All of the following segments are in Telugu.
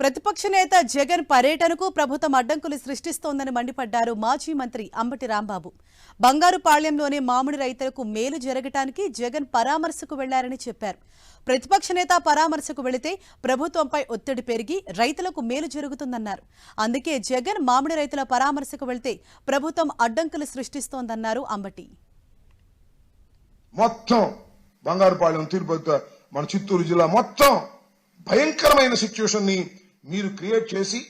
ప్రతిపక్ష నేత జగన్ పర్యటనకు ప్రభుత్వం అడ్డంకులు సృష్టిస్తోందని మండిపడ్డారు మాజీ మంత్రి అంబటి రాంబాబు. బంగారుపాళ్యంలోని మామిడి రైతులకు మేలు జరగటానికి జగన్ పరామర్శకు వెళ్ళారని చెప్పారు. ప్రతిపక్ష నేత పరామర్శకు వెళితే ప్రభుత్వంపై ఒత్తిడి పెరిగి రైతులకు మేలు జరుగుతుందన్నారు. అందుకే జగన్ మామిడి రైతుల పరామర్శకు వెళితే ప్రభుత్వం అడ్డంకులు సృష్టిస్తోందన్నారు అంబటి. మొత్తం తిరుపతి మన చిత్తూరు జిల్లా మొత్తం భయంకరమైన సిచ్యువేషన్ని మీరు క్రియేట్ చేసి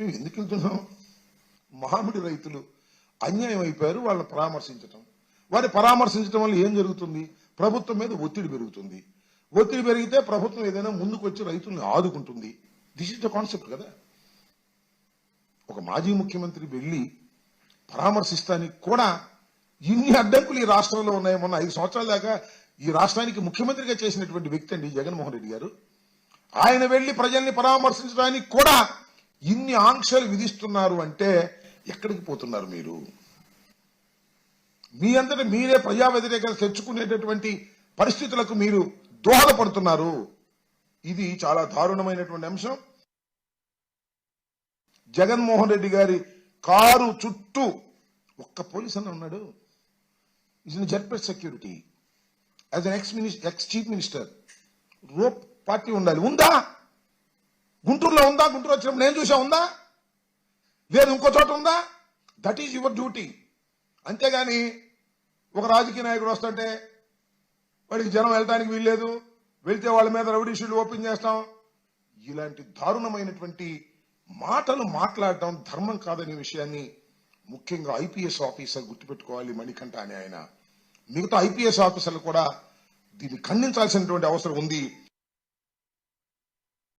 మేము ఎందుకు వెళ్తున్నాం? మామిడి రైతులు అన్యాయం అయిపోయారు వాళ్ళని పరామర్శించటం. వారిని పరామర్శించడం వల్ల ఏం జరుగుతుంది? ప్రభుత్వం మీద ఒత్తిడి పెరుగుతుంది. ఒత్తిడి పెరిగితే ప్రభుత్వం ఏదైనా ముందుకు వచ్చి రైతుల్ని ఆదుకుంటుంది. దిస్ ఇస్ ద కాన్సెప్ట్ కదా? ఒక మాజీ ముఖ్యమంత్రి వెళ్ళి పరామర్శిస్తానికి కూడా ఇన్ని అడ్డంకులు ఈ రాష్ట్రంలో ఉన్నాయి మొన్న ఐదు సంవత్సరాల దాకా ఈ రాష్ట్రానికి ముఖ్యమంత్రిగా చేసినటువంటి వ్యక్తి అండి జగన్మోహన్ రెడ్డి గారు. ఆయన వెళ్ళి ప్రజల్ని పరామర్శించడానికి కూడా ఇన్ని ఆంక్షలు విధిస్తున్నారు అంటే ఎక్కడికి పోతున్నారు మీరు? మీ అంతటా మీరే ప్రజా వ్యతిరేకత తెచ్చుకునేటటువంటి పరిస్థితులకు మీరు దోహదపడుతున్నారు. ఇది చాలా దారుణమైనటువంటి అంశం. జగన్మోహన్ రెడ్డి గారి కారు చుట్టూ ఒక్క పోలీస్ అన్న ఉన్నాడు. Is in జెడ్పెట్ security as an ex minister ex chief minister rope party ఉండాలి. ఉందా? గుంటూరులో ఉందా? గుంటూరు వచ్చినప్పుడు నేను చూసా ఉందా? లేదు ఇంకో చోట ఉందా? దట్ ఈజ్ యువర్ డ్యూటీ అంతేగాని ఒక రాజకీయ నాయకుడు వస్తుంటే వాడికి జనం వెళ్ళడానికి వీల్లేదు. వెళ్తే వాళ్ళ మీద రౌడీ షీల్డ్ ఓపెన్ చేస్తాం. ఇలాంటి దారుణమైనటువంటి మాటలు మాట్లాడటం ధర్మం కాదనే విషయాన్ని ముఖ్యంగా ఐపీఎస్ ఆఫీసర్ గుర్తుపెట్టుకోవాలి మణికంఠ అని ఆయన. మిగతా ఐపీఎస్ ఆఫీసర్లు కూడా దీన్ని ఖండించాల్సినటువంటి అవసరం ఉంది.